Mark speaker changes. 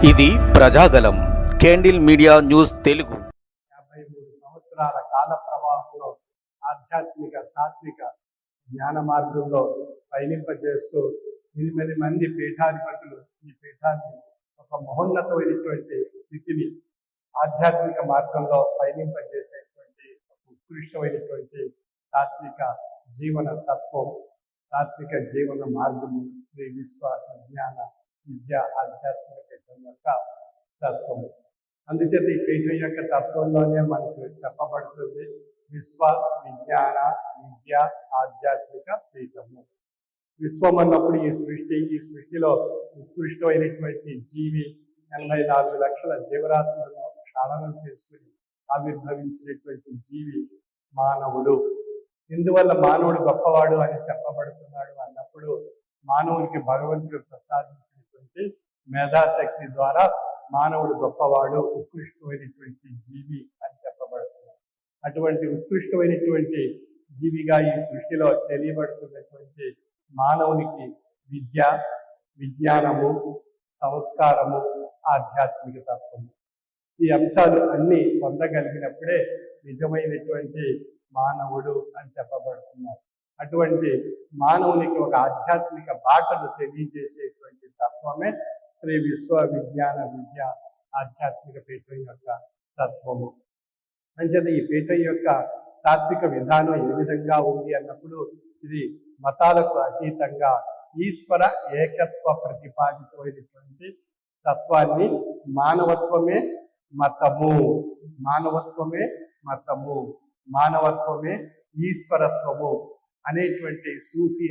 Speaker 1: ఇది Prajagalam candle media news Telugu.
Speaker 2: యాభై మూడు సంవత్సరాల కాల ప్రవాహంలో ఆధ్యాత్మిక తాత్విక జ్ఞాన మార్గంలో పయనింపజేస్తూ ఎనిమిది మంది పీఠాధిపతులు ఈ పీఠాన్ని ఒక మహోన్నతమైనటువంటి స్థితిని ఆధ్యాత్మిక మార్గంలో పయనింపజేసేటువంటి ఒక ఉత్కృష్టమైనటువంటి తాత్విక జీవన తత్వం తాత్విక జీవన మార్గము శ్రీ విశ్వ జ్ఞాన విద్య ఆధ్యాత్మిక పీఠం యొక్క తత్వము అందుచేత ఈ పీఠం యొక్క తత్వంలోనే మనకు చెప్పబడుతుంది విశ్వ విజ్ఞాన విద్య ఆధ్యాత్మిక పీఠము. విశ్వం అన్నప్పుడు ఈ సృష్టి ఈ సృష్టిలో ఉత్కృష్టమైనటువంటి జీవి ఎనభై నాలుగు లక్షల జీవరాశులను క్షాళనం చేసుకుని ఆవిర్భవించినటువంటి జీవి మానవుడు. ఇందువల్ల మానవుడు గొప్పవాడు అని చెప్పబడుతున్నాడు అన్నప్పుడు మానవునికి భగవంతుడు ప్రసాదించినటువంటి మేధాశక్తి ద్వారా మానవుడు గొప్పవాడు ఉత్కృష్టమైనటువంటి జీవి అని చెప్పబడుతున్నాడు అటువంటి ఉత్కృష్టమైనటువంటి జీవిగా ఈ సృష్టిలో తెలియబడుతున్నటువంటి మానవునికి విద్య విజ్ఞానము సంస్కారము ఆధ్యాత్మిక తత్వము ఈ అంశాలు అన్నీ పొందగలిగినప్పుడే నిజమైనటువంటి మానవుడు అని చెప్పబడుతున్నారు. అటువంటి మానవునికి ఒక ఆధ్యాత్మిక బాటను తెలియజేసేటువంటి తత్వమే శ్రీ విశ్వ విజ్ఞాన విద్య ఆధ్యాత్మిక పీఠం యొక్క తత్వము. అంచేత ఈ పీఠం యొక్క తాత్విక విధానం ఏ విధంగా ఉంది అన్నప్పుడు ఇది మతాలకు అతీతంగా ఈశ్వర ఏకత్వ ప్రతిపాదితమైనటువంటి తత్వాన్ని మానవత్వమే మతము. మానవత్వమే మతము. మానవత్వమే ఈశ్వరత్వము అనేటువంటి సూఫీ